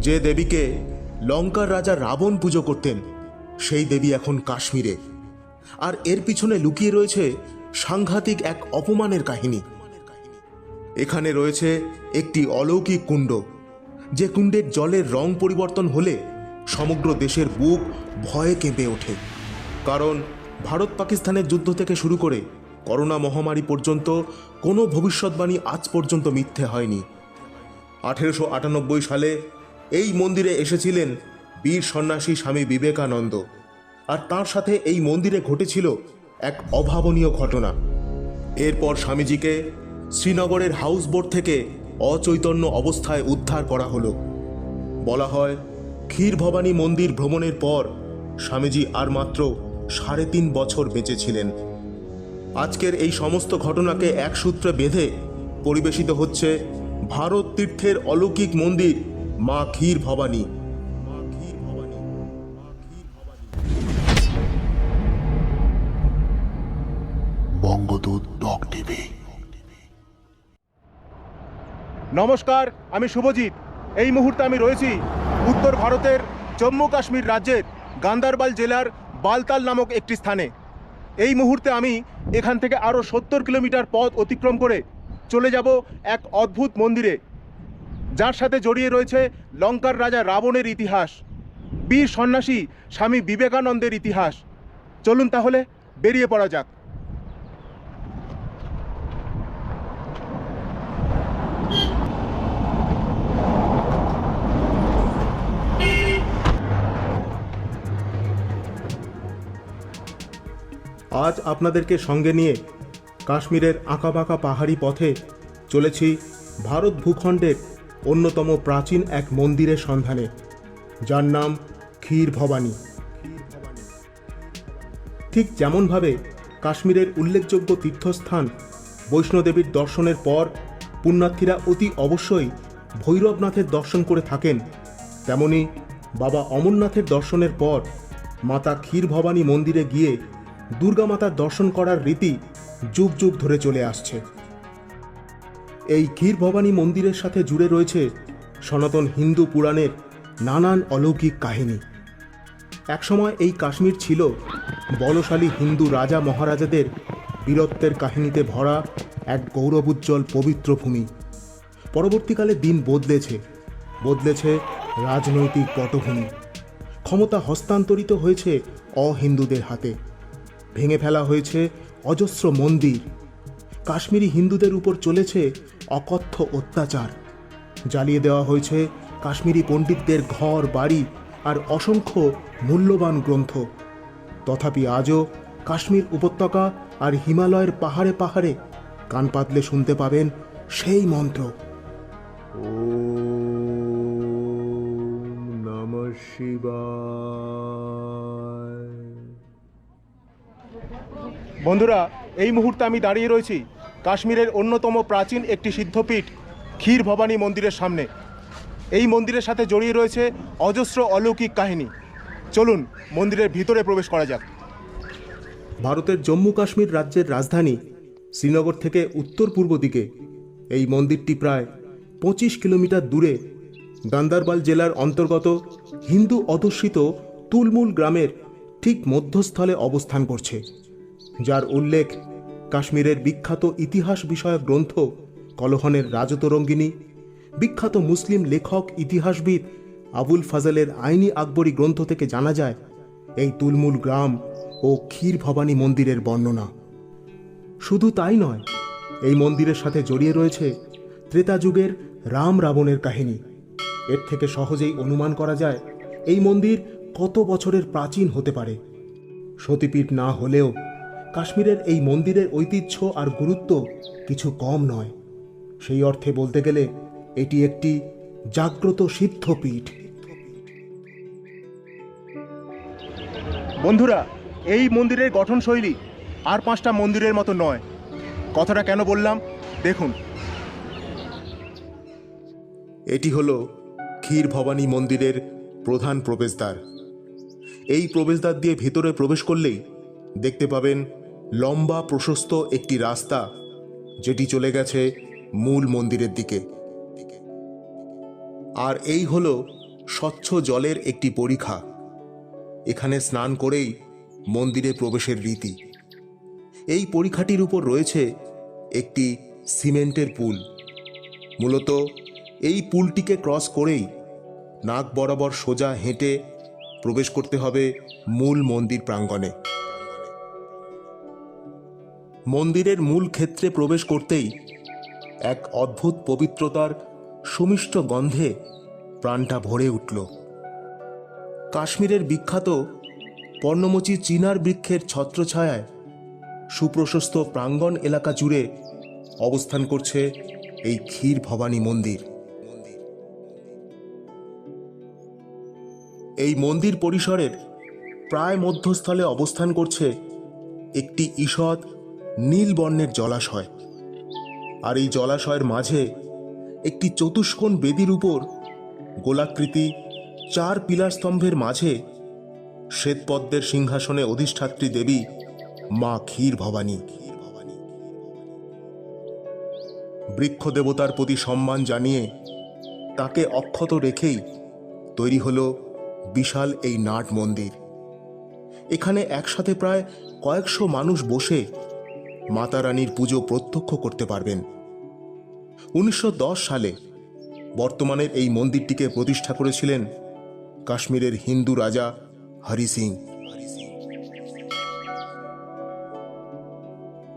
যে দেবীকে লঙ্কার রাজা রাবণ পুজো করতেন, সেই দেবী এখন কাশ্মীরে। আর এর পিছনে লুকিয়ে রয়েছে সাংঘাতিক এক অপমানের কাহিনী। এখানে রয়েছে একটি অলৌকিক কুণ্ড, যে কুণ্ডের জলের রং পরিবর্তন হলে সমগ্র দেশের বুক ভয়ে কেঁপে ওঠে। কারণ ভারত পাকিস্তানের যুদ্ধ থেকে শুরু করে করোনা মহামারী পর্যন্ত কোনো ভবিষ্যৎবাণী আজ পর্যন্ত মিথ্যে হয়নি। আঠেরোশো আটানব্বই সালে এই মন্দিরে এসেছিলেন বীর সন্ন্যাসী স্বামী বিবেকানন্দ। আর তার সাথে এই মন্দিরে ঘটেছিল এক অভাবনীয় ঘটনা। এরপর স্বামীজিকে শ্রীনগরের হাউস বোট থেকে অচৈতন্য অবস্থায় উদ্ধার করা হলো। বলা হয়, ক্ষীর ভবানী মন্দির ভ্রমণের পর স্বামীজি আর মাত্র সাড়ে তিন বছর বেঁচেছিলেন। আজকের এই সমস্ত ঘটনাকে এক সূত্রে বেঁধে পরিবেশিত হচ্ছে ভারত তীর্থের অলৌকিক মন্দির মা ক্ষীর ভবানী বঙ্গদূত ডক টিভি। নমস্কার আমি শুভজিৎ। এই মুহূর্তে আমি রয়েছি উত্তর ভারতের জম্মু কাশ্মীর রাজ্যের গান্দারবাল জেলার বালতাল নামক একটি স্থানে। এই মুহূর্তে আমি এখান থেকে আরও সত্তর কিলোমিটার পথ অতিক্রম করে চলে যাব এক অদ্ভুত মন্দিরে। যার সাথে জড়িয়ে রয়েছে লঙ্কার রাজা রাবণের ইতিহাস, বীর সন্ন্যাসী স্বামী বিবেকানন্দের ইতিহাস। চলুন তাহলে বেরিয়ে পড়া যাক। আজ আপনাদেরকে সঙ্গে নিয়ে কাশ্মীরের আঁকাবাঁকা পাহাড়ি পথে চলেছি ভারত ভূখণ্ডের অন্যতম প্রাচীন এক মন্দিরের সন্ধানে, যার নাম ক্ষীর ভবানী। ঠিক যেমনভাবে কাশ্মীরের উল্লেখযোগ্য তীর্থস্থান বৈষ্ণোদেবীর দর্শনের পর পুণ্যার্থীরা অতি অবশ্যই ভৈরবনাথের দর্শন করে থাকেন, তেমনি বাবা অমরনাথের দর্শনের পর মাতা ক্ষীর ভবানী মন্দিরে গিয়ে দুর্গা মাতার দর্শন করার রীতি যুগ যুগ ধরে চলে আসছে। এই ক্ষীর ভবানী মন্দিরের সাথে জুড়ে রয়েছে সনাতন হিন্দু পুরাণের নানান অলৌকিক কাহিনী। একসময় এই কাশ্মীর ছিল বলশালী হিন্দু রাজা মহারাজাদের বীরত্বের কাহিনীতে ভরা এক গৌরবোজ্জ্বল পবিত্র ভূমি। পরবর্তীকালে দিন বদলেছে বদলেছে রাজনৈতিক পটভূমি। ক্ষমতা হস্তান্তরিত হয়েছে অহিন্দুদের হাতে। ভেঙে ফেলা হয়েছে অজস্র মন্দির। কাশ্মীরি হিন্দুদের উপর চলেছে অকথ্য অত্যাচার। জ্বালিয়ে দেওয়া হয়েছে কাশ্মীরি পণ্ডিতদের ঘর বাড়ি আর অসংখ্য মূল্যবান গ্রন্থ। তথাপি আজও কাশ্মীর উপত্যকা আর হিমালয়ের পাহাড়ে পাহাড়ে কান পাতলে শুনতে পাবেন সেই মন্ত্র। ওম নমঃ শিবায়। বন্ধুরা এই মুহূর্তে আমি দাঁড়িয়ে রয়েছি কাশ্মীরের অন্যতম প্রাচীন একটি সিদ্ধপীঠ, ক্ষীর ভবানী মন্দিরের সামনে। এই মন্দিরের সাথে জড়িয়ে রয়েছে অজস্র অলৌকিক কাহিনী। চলুন মন্দিরের ভিতরে প্রবেশ করা যাক। ভারতের জম্মু কাশ্মীর রাজ্যের রাজধানী শ্রীনগর থেকে উত্তর পূর্ব দিকে। এই মন্দিরটি প্রায় পঁচিশ কিলোমিটার দূরে গান্দারবাল জেলার অন্তর্গত হিন্দু অধ্যুষিত তুলমুল গ্রামের ঠিক মধ্যস্থলে অবস্থান করছে, যার উল্লেখ কাশ্মীরের বিখ্যাত ইতিহাস বিষয়ক গ্রন্থ কলহনের রাজতরঙ্গিনী, বিখ্যাত মুসলিম লেখক, ইতিহাসবিদ আবুল ফাজলের আইনি আকবরী গ্রন্থ থেকে জানা যায়, এই তুলমুল গ্রাম ও ক্ষীর ভবানী মন্দিরের বর্ণনা। শুধু তাই নয়, এই মন্দিরের সাথে জড়িয়ে রয়েছে ত্রেতা যুগের রাম রাবণের কাহিনী। এর থেকে সহজেই অনুমান করা যায়, এই মন্দির কত বছরের প্রাচীন হতে পারে। সতীপীঠ না হলেও কাশ্মীরের এই মন্দিরের ঐতিহ্য আর গুরুত্ব কিছু কম নয়। সেই অর্থে বলতে গেলে এটি একটি জাগ্রত সিদ্ধপীঠ। বন্ধুরা এই মন্দিরের গঠনশৈলী আর পাঁচটা মন্দিরের মতো নয়। কথাটা কেন বললাম? দেখুন। এটি হল ক্ষীর ভবানী মন্দিরের প্রধান প্রবেশদ্বার। এই প্রবেশদ্বার দিয়ে ভেতরে প্রবেশ করলেই দেখতে পাবেন লম্বা প্রশস্ত একটি রাস্তা যেটি চলে গেছে মূল মন্দিরের দিকে। আর এই হল স্বচ্ছ জলের একটি পরীক্ষা এখানে স্নান করেই মন্দিরে প্রবেশের রীতি। এই পরীক্ষাটির উপর রয়েছে একটি সিমেন্টের পুল। মূলত এই পুলটিকে ক্রস করেই নাক বরাবর সোজা হেঁটে প্রবেশ করতে হবে মূল মন্দির প্রাঙ্গণে। মন্দিরের মূল ক্ষেত্রে প্রবেশ করতেই এক অদ্ভুত পবিত্রতার সুমিষ্ট গন্ধে প্রাণটা ভরে উঠল। কাশ্মীরের বিখ্যাত পর্ণমোচী চিনার বৃক্ষের ছত্রছায়ায় সুপ্রশস্ত প্রাঙ্গণ এলাকা জুড়ে অবস্থান করছে এই ক্ষীর ভবানী মন্দির। এই মন্দির পরিসরের প্রায় মধ্যস্থলে অবস্থান করছে একটি ঈষৎ নীল বর্ণের জলাশয়। আর এই জলাশয়ের মাঝে একটি চতুষ্কোণ বেদির উপর গোলাকৃতি চার পিলার স্তম্ভের মাঝে শ্বেতপদ্মের সিংহাসনে অধিষ্ঠাত্রী দেবী মা ক্ষীর ভবানী। বৃক্ষ দেবতার প্রতি সম্মান জানিয়ে তাকে অক্ষত রেখেই তৈরি হলো বিশাল এই নাট মন্দির। এখানে একসাথে প্রায় কয়েকশো মানুষ বসে মাতা রানীর পুজো প্রত্যক্ষ করতে পারবেন। উনিশশো দশ সালে বর্তমানের এই মন্দিরটিকে প্রতিষ্ঠা করেছিলেন কাশ্মীরের হিন্দু রাজা হরি সিং।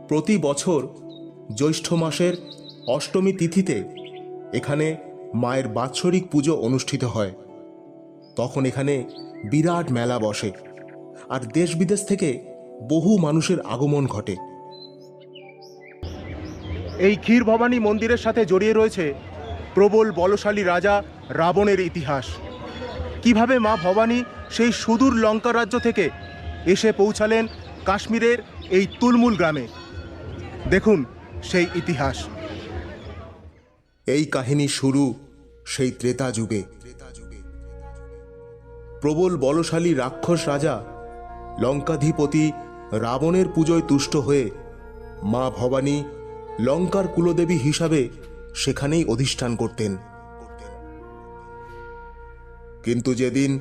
প্রতি বছর জ্যৈষ্ঠ মাসের অষ্টমী তিথিতে এখানে মায়ের বাৎসরিক পুজো অনুষ্ঠিত হয়। তখন এখানে বিরাট মেলা বসে। আর দেশ বিদেশ থেকে বহু মানুষের আগমন ঘটে। এই ক্ষীর ভবানী মন্দিরের সাথে জড়িয়ে রয়েছে প্রবল বলশালী রাজা রাবণের ইতিহাস। কীভাবে মা ভবানী সেই সুদূর লঙ্কা রাজ্য থেকে এসে পৌঁছালেন কাশ্মীরের এই তুলমুল গ্রামে? দেখুন সেই ইতিহাস। এই কাহিনী শুরু সেই ত্রেতা যুগে। প্রবল বলশালী রাক্ষস রাজা লঙ্কাধিপতি রাবণের পুজোয় তুষ্ট হয়ে মা ভবানী লঙ্কার কুলদেবী হিসাবে সেখানেই অধিষ্ঠান করতেন। কিন্তু যেদিন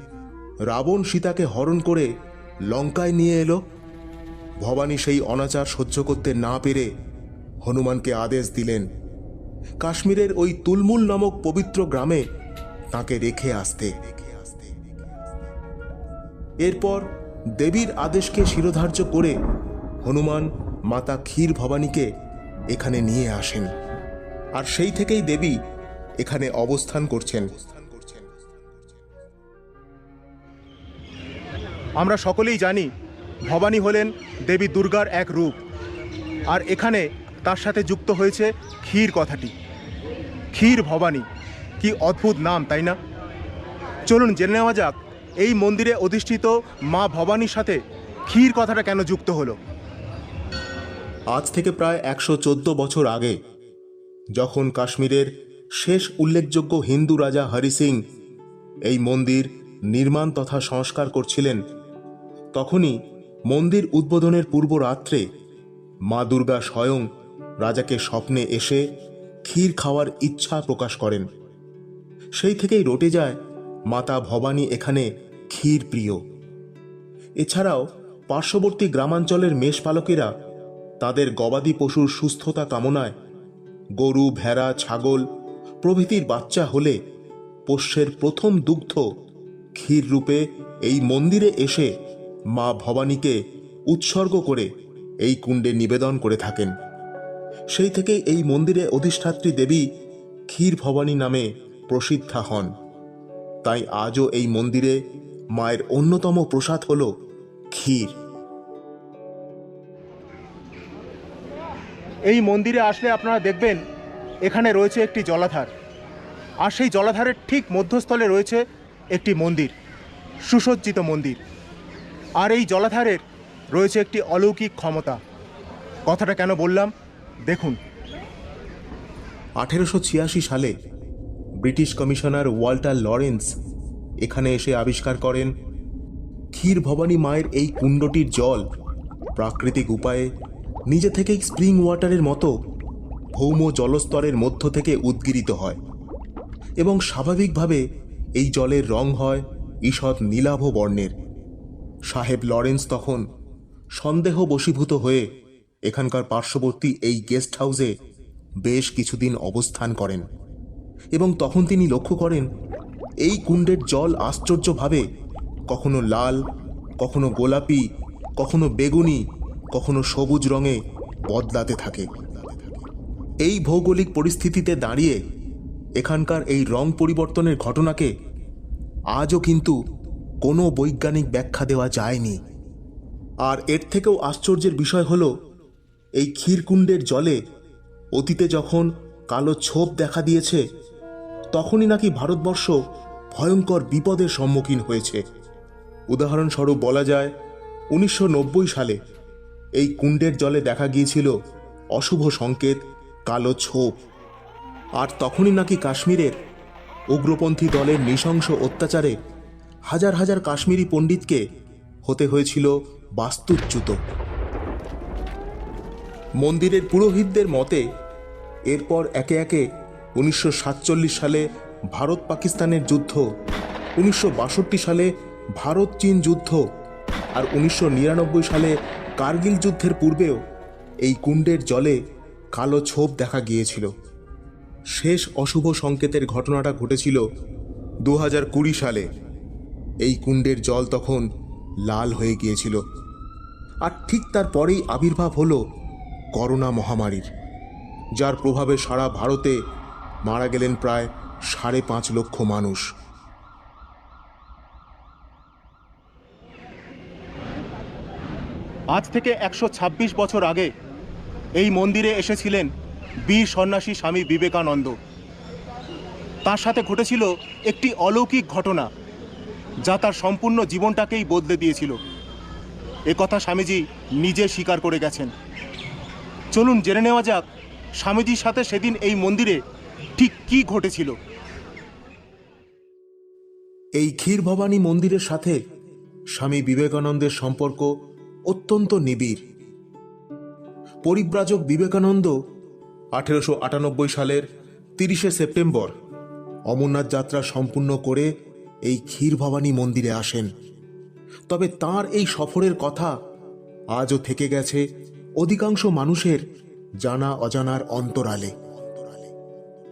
রাবণ সীতাকে হরণ করে লঙ্কায় নিয়ে এলো, ভবানী সেই অনাচার সহ্য করতে না পেরে হনুমানকে আদেশ দিলেন, কাশ্মীরের ওই তুলমুল নামক পবিত্র গ্রামে তাকে রেখে আসতে। এরপর দেবীর আদেশকে শিরোধার্য করে হনুমান মাতা ক্ষীর ভবানীকে এখানে নিয়ে আসেন। আর সেই থেকেই দেবী এখানে অবস্থান করছেন। আমরা সকলেই জানি ভবানী হলেন দেবী দুর্গার এক রূপ। আর এখানে তার সাথে যুক্ত হয়েছে ক্ষীর কথাটি। ক্ষীর ভবানী, কি অদ্ভুত নাম, তাই না? চলুন জেনে নেওয়া যাক, এই মন্দিরে অধিষ্ঠিত মা ভবানীর সাথে ক্ষীর কথাটা কেন যুক্ত হলো? আজ থেকে প্রায় একশো চোদ্দ বছর আগে, যখন কাশ্মীরের শেষ উল্লেখযোগ্য হিন্দু রাজা হরি সিং এই মন্দির নির্মাণ তথা সংস্কার করছিলেন, তখনই মন্দির উদ্বোধনের পূর্ব রাত্রে মা দুর্গা স্বয়ং রাজাকে স্বপ্নে এসে ক্ষীর খাওয়ার ইচ্ছা প্রকাশ করেন। সেই থেকেই রটে যায় মাতা ভবানী এখানে ক্ষীর প্রিয় এছাড়াও পার্শ্ববর্তী গ্রামাঞ্চলের মেষপালকেরা তাদের গবাদি পশুর সুস্থতা কামনায় গরু, ভেড়া, ছাগল প্রভৃতির বাচ্চা হলে পোষ্যের প্রথম দুগ্ধ ক্ষীর রূপে এই মন্দিরে এসে মা ভবানীকে উৎসর্গ করে এই কুণ্ডে নিবেদন করে থাকেন। সেই থেকে এই মন্দিরে অধিষ্ঠাত্রী দেবী ক্ষীর ভবানী নামে প্রসিদ্ধা হন। তাই আজও এই মন্দিরে মায়ের অন্যতম প্রসাদ হল ক্ষীর। এই মন্দিরে আসলে আপনারা দেখবেন এখানে রয়েছে একটি জলাধার। আর সেই জলাধারের ঠিক মধ্যস্থলে রয়েছে একটি মন্দির, সুসজ্জিত মন্দির। আর এই জলাধারের রয়েছে একটি অলৌকিক ক্ষমতা। কথাটা কেন বললাম? দেখুন। আঠেরোশো ছিয়াশি সালে ব্রিটিশ কমিশনার ওয়াল্টার লরেন্স এখানে এসে আবিষ্কার করেন ক্ষীর ভবানী মায়ের এই কুণ্ডটির জল প্রাকৃতিক উপায়ে নিজে থেকেই স্প্রিং ওয়াটারের মতো ভৌম জলস্তরের মধ্য থেকে উদ্গিরিত হয় এবং স্বাভাবিকভাবে এই জলের রং হয় ঈষৎ নীলাভ বর্ণের। সাহেব লরেন্স তখন সন্দেহ বশীভূত হয়ে এখানকার পার্শ্ববর্তী এই গেস্ট হাউসে বেশ কিছুদিন অবস্থান করেন এবং তখন তিনি লক্ষ্য করেন, এই কুণ্ডের জল আশ্চর্যভাবে কখনো লাল, কখনো গোলাপি, কখনো বেগুনি কখনো সবুজ রঙে বদলাতে থাকে। এই ভৌগোলিক পরিস্থিতিতে দাঁড়িয়ে এখানকার এই রং পরিবর্তনের ঘটনাকে আজও কিন্তু কোনো বৈজ্ঞানিক ব্যাখ্যা দেওয়া যায়নি। আর এর থেকেও আশ্চর্যের বিষয় হল, এই ক্ষীরকুণ্ডের জলে অতীতে যখন কালো ছোপ দেখা দিয়েছে, তখনই নাকি ভারতবর্ষ ভয়ঙ্কর বিপদের সম্মুখীন হয়েছে। উদাহরণস্বরূপ বলা যায়, উনিশশো নব্বই সালে এই কুণ্ডের জলে দেখা গিয়েছিল অশুভ সংকেত, কালো ছোপ। আর তখনই নাকি কাশ্মীরের উগ্রপন্থী দলের নৃশংস অত্যাচারে হাজার হাজার কাশ্মীরি পণ্ডিতকে হতে হয়েছিল বাস্তুচ্যুত। মন্দিরের পুরোহিতদের মতে, এরপর একে একে উনিশশো সাতচল্লিশ সালে ভারত পাকিস্তানের যুদ্ধ, উনিশশো বাষট্টি সালে ভারত চীন যুদ্ধ আর উনিশশো নিরানব্বই সালে কার্গিল যুদ্ধের পূর্বেও এই কুণ্ডের জলে কালো ছোপ দেখা গিয়েছিল। শেষ অশুভ সংকেতের ঘটনাটা ঘটেছিল দু সালে। এই কুণ্ডের জল তখন লাল হয়ে গিয়েছিল। আর ঠিক তারপরেই আবির্ভাব হলো করোনা মহামারীর। যার প্রভাবে সারা ভারতে মারা গেলেন প্রায় সাড়ে পাঁচ লক্ষ মানুষ। আজ থেকে একশো ছাব্বিশ বছর আগে এই মন্দিরে এসেছিলেন বীর সন্ন্যাসী স্বামী বিবেকানন্দ। তার সাথে ঘটেছিল একটি অলৌকিক ঘটনা, যা তার সম্পূর্ণ জীবনটাকেই বদলে দিয়েছিল। এ কথা স্বামীজি নিজে স্বীকার করে গেছেন। চলুন জেনে নেওয়া যাক স্বামীজির সাথে সেদিন এই মন্দিরে ঠিক কি ঘটেছিল। এই ক্ষীর ভবানী মন্দিরের সাথে স্বামী বিবেকানন্দের সম্পর্ক অত্যন্ত নিবিড়। পরিব্রাজক বিবেকানন্দ আঠেরোশো আটানব্বই সালের তিরিশে সেপ্টেম্বর অমরনাথ যাত্রা সম্পূর্ণ করে এই ক্ষীর ভবানী মন্দিরে আসেন। তবে তার এই সফরের কথা আজও থেকে গেছে অধিকাংশ মানুষের জানা অজানার অন্তরালে।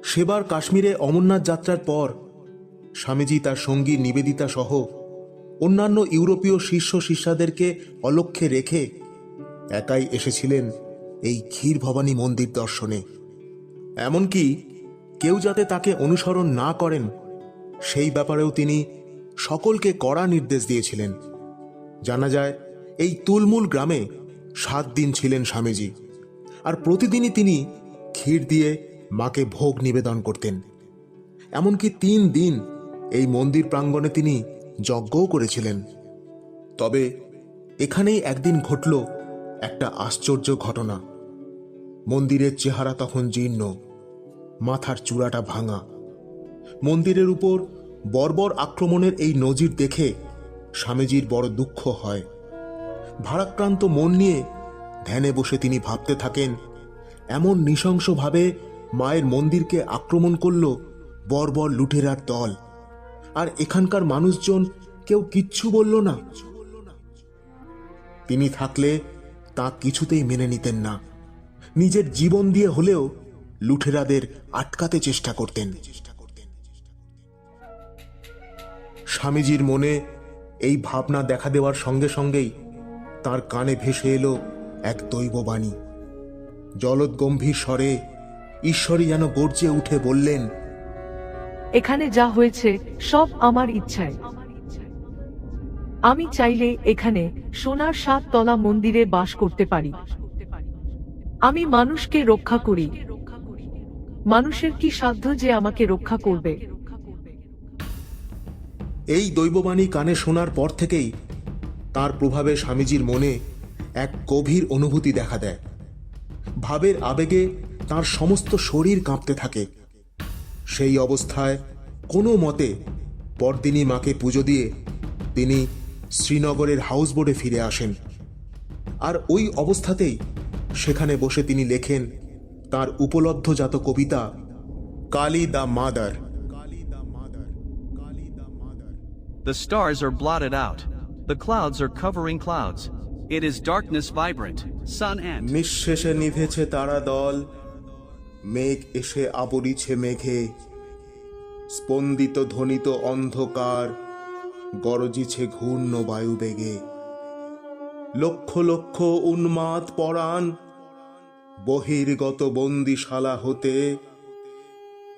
সেবার কাশ্মীরে অমরনাথ যাত্রার পর স্বামীজি তার সঙ্গী নিবেদিতা সহ অন্যান্য ইউরোপীয় শীর্ষ শিষ্যাদেরকে অলক্ষ্যে রেখে একাই এসেছিলেন এই ক্ষীর ভবানী মন্দির দর্শনে। এমনকি কেউ যাতে তাকে অনুসরণ না করেন, সেই ব্যাপারেও তিনি সকলকে কড়া নির্দেশ দিয়েছিলেন। জানা যায়, এই তুলমুল গ্রামে সাত দিন ছিলেন স্বামীজি, আর প্রতিদিনই তিনি ক্ষীর দিয়ে মাকে ভোগ নিবেদন করতেন। এমনকি তিন দিন এই মন্দির প্রাঙ্গণে তিনি যজ্ঞও করেছিলেন। তবে এখানেই একদিন ঘটল একটা আশ্চর্য ঘটনা। মন্দিরের চেহারা তখন জীর্ণ, মাথার চূড়াটা ভাঙা। মন্দিরের উপর বর্বর আক্রমণের এই নজির দেখে স্বামীজির বড় দুঃখ হয়। ভারাক্রান্ত মন নিয়ে ধ্যানে বসে তিনি ভাবতে থাকেন, এমন নৃশংসভাবে মায়ের মন্দিরকে আক্রমণ করল বর্বর লুঠেরার দল। আর এখানকার মানুষজন কেউ কিচ্ছু বলল না। তিনি থাকলে তা কিছুতেই মেনে নিতেন না। নিজের জীবন দিয়ে হলেও লুঠেরাদের আটকাতে চেষ্টা করতেন। স্বামীজির মনে এই ভাবনা দেখা দেওয়ার সঙ্গে সঙ্গেই তার কানে ভেসে এলো এক দৈববাণী জলদ গম্ভীর স্বরে ঈশ্বরী যেন গর্জে উঠে বললেন এখানে যা হয়েছে, সব আমার ইচ্ছায়। আমি চাইলে এখানে সোনার সাত তলা মন্দিরে বাস করতে পারি। আমি মানুষকে রক্ষা করি। মানুষের কি সাধ্য যে আমাকে রক্ষা করবে? এই দৈববাণী কানে শোনার পর থেকেই তার প্রভাবে স্বামীজির মনে এক গভীর অনুভূতি দেখা দেয়। ভাবের আবেগে তার সমস্ত শরীর কাঁপতে থাকে। সেই অবস্থায় কোনো মতে পরদিনই মাকে পুজো দিয়ে তিনি শ্রীনগরের হাউস বোর্ডে ফিরে আসেন আর ওই অবস্থাতেই সেখানে বসে তিনি লেখেন তার উপলব্ধজাত কবিতা Kali the mother The stars are blotted out. The clouds are covering clouds. It is darkness vibrant, sun and নিঃশেষে নিভেছে তারা দল মেঘ এসে আবরিছে মেঘে। স্পন্দিত ধ্বনিত অন্ধকার গরজিছে ঘূর্ণ বায়ু বেগে। লক্ষ লক্ষ উন্মাদ পরাণ বহির্গত বন্দিশালা হতে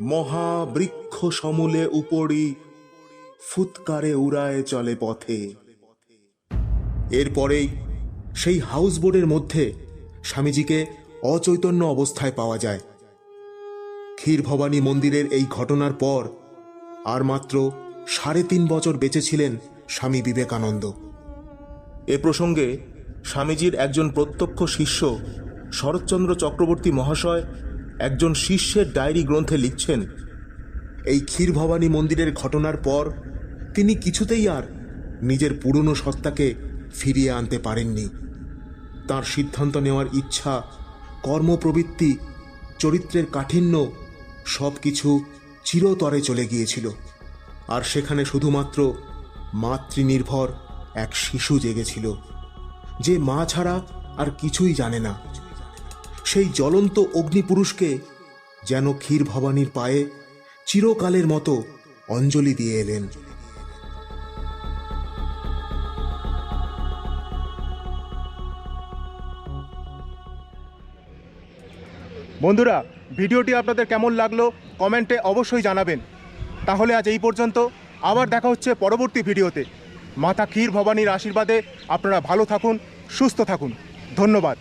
মহাবৃক্ষ সমূলে উপরি ফুৎকারে উড়ায় চলে পথে। এরপরেই সেই হাউসবোটের মধ্যে স্বামীজিকে অচৈতন্য অবস্থায় পাওয়া যায়। ক্ষীর ভবানী মন্দিরের এই ঘটনার পর আর মাত্র সাড়ে তিন বছর বেঁচেছিলেন স্বামী বিবেকানন্দ। এ প্রসঙ্গে স্বামীজির একজন প্রত্যক্ষ শিষ্য শরৎচন্দ্র চক্রবর্তী মহাশয় একজন শিষ্যের ডায়েরি গ্রন্থে লিখছেন, এই ক্ষীর ভবানী মন্দিরের ঘটনার পর তিনি কিছুতেই আর নিজের পুরনো সত্তাকে ফিরিয়ে আনতে পারেননি। তার সিদ্ধান্ত নেওয়ার ইচ্ছা, কর্মপ্রবৃত্তি, চরিত্রের কাঠিন্য সব কিছু চিরতরে চলে গিয়েছিল। আর সেখানে শুধুমাত্র মাতৃনির্ভর এক শিশু জেগেছিল, যে মা ছাড়া আর কিছুই জানে না। সেই জ্বলন্ত অগ্নিপুরুষকে যেন ক্ষীর ভবানীর পায়ে চিরকালের মতো অঞ্জলি দিয়ে এলেন। বন্ধুরা, ভিডিওটি আপনাদের কেমন লাগল কমেন্টে অবশ্যই জানাবেন। তাহলে আজ এই পর্যন্ত, আবার দেখা হচ্ছে পরবর্তী ভিডিওতে। মাতা ক্ষীর ভবানীর আশীর্বাদে আপনারা ভালো থাকুন, সুস্থ থাকুন। ধন্যবাদ।